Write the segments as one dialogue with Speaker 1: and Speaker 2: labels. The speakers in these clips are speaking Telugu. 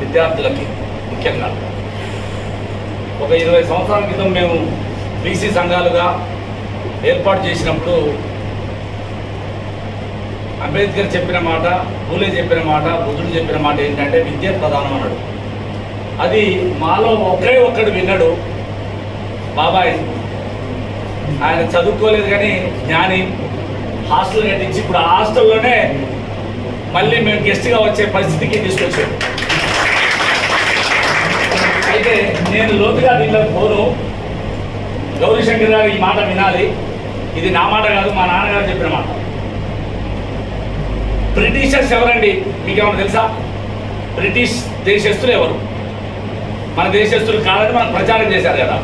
Speaker 1: విద్యార్థులకి ముఖ్యంగా. ఒక ఇరవై సంవత్సరాల క్రితం మేము బీసీ సంఘాలుగా ఏర్పాటు చేసినప్పుడు అంబేద్కర్ చెప్పిన మాట పూలే చెప్పిన మాట బుద్ధుడు చెప్పిన మాట ఏంటంటే విద్య ప్రధానం అన్నాడు. అది మాలో ఒకే ఒక్కడు విన్నాడు. బాబాయ్ ఆయన చదువుకోలేదు కానీ జ్ఞాని హాస్టల్ కట్టించి ఇప్పుడు ఆ హాస్టల్లోనే మళ్ళీ మేము గెస్ట్గా వచ్చే పరిస్థితికి తీసుకొచ్చాడు. అయితే నేను లోతుగా దీనిలో పోను గౌరీశంకర్ గారు ఈ మాట వినాలి. ఇది నా మాట కాదు మా నాన్నగారు చెప్పిన మాట. బ్రిటిషర్స్ ఎవరండి? మీకేమన్నా తెలుసా? బ్రిటిష్ దేశస్తులు ఎవరు? మన దేశస్తులు కాదని మనం ప్రచారం చేశారు కదా.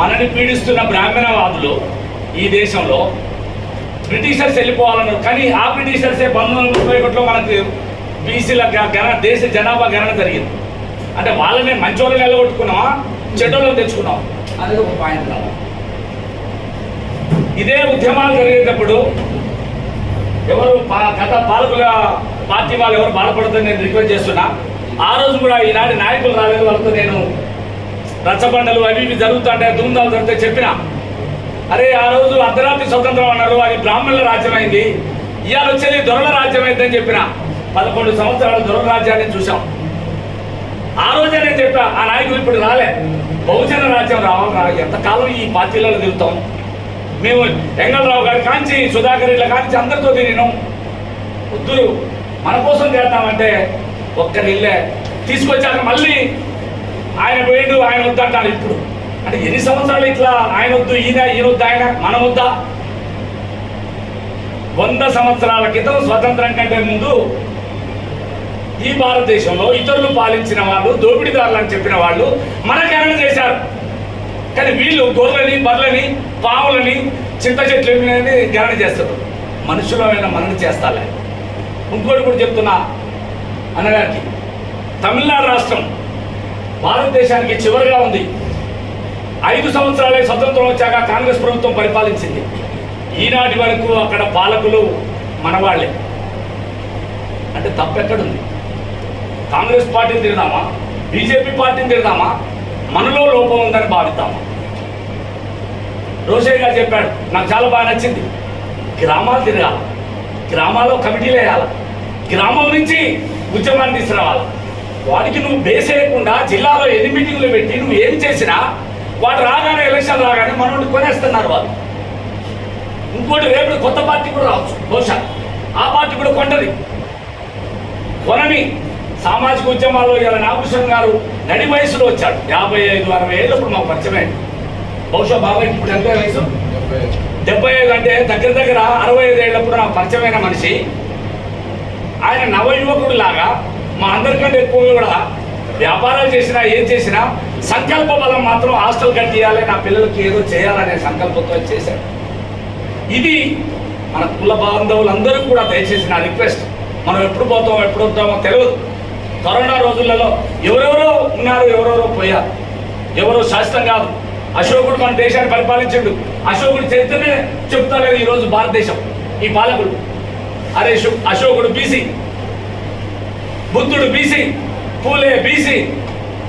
Speaker 1: మనని పీడిస్తున్న బ్రాహ్మణవాదులు ఈ దేశంలో బ్రిటిషర్స్ వెళ్ళిపోవాలన్నారు. కానీ ఆ బ్రిటిషర్సే పంతొమ్మిది వందల ముప్పై ఒకటిలో మనకు బీసీల దేశ జనాభా గణన జరిగింది. అంటే వాళ్ళనే మంచోళ్ళని నిలగొట్టుకున్నామా చెడ్డోళ్ళని తెచ్చుకున్నాం అనేది ఒక పాయింట్ కావాలి ఇదే ఉద్యమాలు జరిగేటప్పుడు ఎవరు గత పాలకుల పార్టీ వాళ్ళు ఎవరు బాధపడతారని నేను రిక్వెస్ట్ చేస్తున్నా. ఆ రోజు కూడా ఈనాటి నాయకులు రాలేదు వాళ్ళతో నేను రచ్చబండలు అవి ఇవి జరుగుతుంటే ధూమ్ధాలు జరిగితే చెప్పిన. అరే ఆ రోజు అర్ధరాత్రి స్వతంత్రం అన్నారు అది బ్రాహ్మణుల రాజ్యం అయింది ఇవాళ వచ్చేది దొరల రాజ్యం అయిందని చెప్పిన. పదకొండు సంవత్సరాలు దొరల రాజ్యాన్ని చూసాం ఆ రోజే నేను చెప్పా ఆ నాయకులు ఇప్పుడు రాలే. బహుజన రాజ్యం రావాలి ఎంతకాలం ఈ పార్టీలలో తిరుగుతాం? మేము ఎంగళరావు గారి కాంచి సుధాకర్ ఇళ్ళ కాంచి అందరితో తిరిగినాం. వద్దురు మన కోసం చేద్దామంటే ఒక్కరిల్లే తీసుకొచ్చాక మళ్ళీ ఆయన పోయిండు ఆయన వద్దంటాడు ఇప్పుడు. అంటే ఎన్ని సంవత్సరాలు ఇట్లా ఆయన వద్దు ఈయన ఈయన వద్దు ఆయన మన వద్దా? వంద సంవత్సరాల క్రితం స్వతంత్రం కంటే ముందు ఈ భారతదేశంలో ఇతరులు పాలించిన వాళ్ళు దోపిడీదారులు అని చెప్పిన వాళ్ళు మనకరణ చేశారు. కానీ వీళ్ళు గొర్రెలని బర్రెలని పావులని చింత చెట్లు గణన చేస్తారు. మనుషులమైన మనని చేస్తాలే. ఇంకోటి కూడా చెప్తున్నా అన్నగారికి తమిళనాడు రాష్ట్రం భారతదేశానికి చివరిగా ఉంది. ఐదు సంవత్సరాలే స్వతంత్రం వచ్చాక కాంగ్రెస్ ప్రభుత్వం పరిపాలించింది. ఈనాటి వరకు అక్కడ పాలకులు మనవాళ్ళే. అంటే తప్పెక్కడుంది కాంగ్రెస్ పార్టీని తిడదామా? బీజేపీ పార్టీని తిడదామా? మనలో లోపం ఉందని భావిద్దామా? రోషయ్య గారు చెప్పాడు నాకు చాలా బాగా నచ్చింది. గ్రామాలు తిరగాలి. గ్రామాల్లో కమిటీలు వేయాలి. గ్రామం నుంచి ఉద్యమాన్ని తీసుకురావాలి. వాడికి నువ్వు బేస్ వేయకుండా జిల్లాలో ఎన్ని మీటింగ్లు పెట్టి నువ్వు ఏం చేసినా వాడు రాగానే ఎలక్షన్ రాగానే మనోడు కొనేస్తున్నారు వాళ్ళు. ఇంకోటి రేపు కొత్త పార్టీ కూడా రావచ్చు. బహుశా ఆ పార్టీ కూడా కొంటది. కొనని సామాజిక ఉద్యమాల్లో ఇలా నాగభూషణ్ గారు నడి వయసులో వచ్చాడు. యాభై ఐదు అరవై ఏళ్ళప్పుడు మాకు పరిచయమైంది బహుశా బాబాయ్ ఇప్పుడు ఎంత వయసు? డెబ్బై ఐదు అంటే దగ్గర దగ్గర అరవై ఐదు ఏళ్ళప్పుడు నాకు పరిచయమైన మనిషి. ఆయన నవయువకుడు లాగా మా అందరికంటే ఎక్కువ కూడా వ్యాపారాలు చేసినా ఏం చేసినా సంకల్ప బలం మాత్రం హాస్టల్ కట్టియాలి నా పిల్లలకి ఏదో చేయాలనే సంకల్పంతో చేశాడు. ఇది మన కుల బాంధవులందరూ కూడా దయచేసి నా రిక్వెస్ట్. మనం ఎప్పుడు పోతామో ఎప్పుడు వద్దామో తెలియదు. కరోనా రోజులలో ఎవరెవరో ఉన్నారు ఎవరెవరో పోయారు. ఎవరో శాశ్వతం కాదు. అశోకుడు మన దేశాన్ని పరిపాలించాడు. అశోకుడు చరిత్రనే చెప్తాలేదు ఈరోజు భారతదేశం ఈ పాలకుడు. అరే అశోకుడు బీసీ బుద్ధుడు బీసీ పూలే బీసీ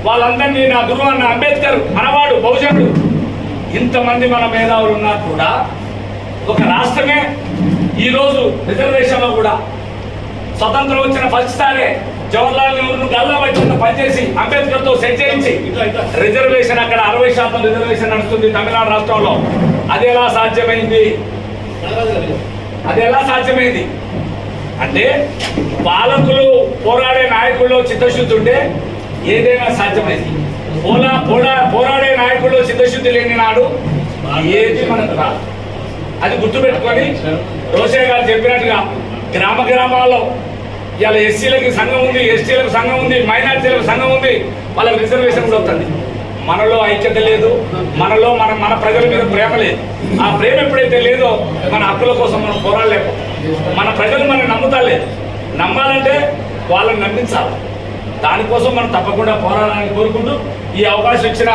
Speaker 1: వాళ్ళందరినీ నా గురువు అన్న అంబేద్కర్ మనవాడు బహుజనుడు. ఇంతమంది మన మేధావులు ఉన్నా కూడా ఒక రాష్ట్రమే ఈరోజు రిజర్వేషన్లో కూడా స్వతంత్రం వచ్చిన ఫస్ట్ సారే జవహర్లాల్ నెహ్రూను గల్లా వచ్చిన పనిచేసి అంబేద్కర్తో సెట్ చేయించి రిజర్వేషన్ అక్కడ అరవై శాతం రిజర్వేషన్ నడుస్తుంది తమిళనాడు రాష్ట్రంలో. అది ఎలా సాధ్యమైంది? అది ఎలా సాధ్యమైంది? అంటే పాలకులు పోరాడే నాయకుల్లో చిత్తశుద్ధి ఉంటే ఏదైనా సాధ్యమైంది. పోలా పోరా పోరాడే నాయకుల్లో చిత్తశుద్ధి లేని నాడు ఏది మనకు రాదు. అది గుర్తుపెట్టుకొని రోషయ్య గారు చెప్పినట్టుగా గ్రామ గ్రామాల్లో ఇవాళ ఎస్సీలకి సంఘం ఉంది ఎస్టీలకు సంఘం ఉంది మైనార్టీలకు సంఘం ఉంది. వాళ్ళకి రిజర్వేషన్ కూడా వస్తుంది. మనలో ఐక్యత లేదు మనలో మన మన ప్రజల మీద ప్రేమ లేదు. ఆ ప్రేమ ఎప్పుడైతే లేదో మన హక్కుల కోసం మనం పోరాడలేము మన ప్రజలు మనం నమ్ముతాలేదు నమ్మాలంటే వాళ్ళని నమ్మించాలి. దానికోసం మనం తప్పకుండా పోరాడాలని కోరుకుంటూ ఈ అవకాశం ఇచ్చిన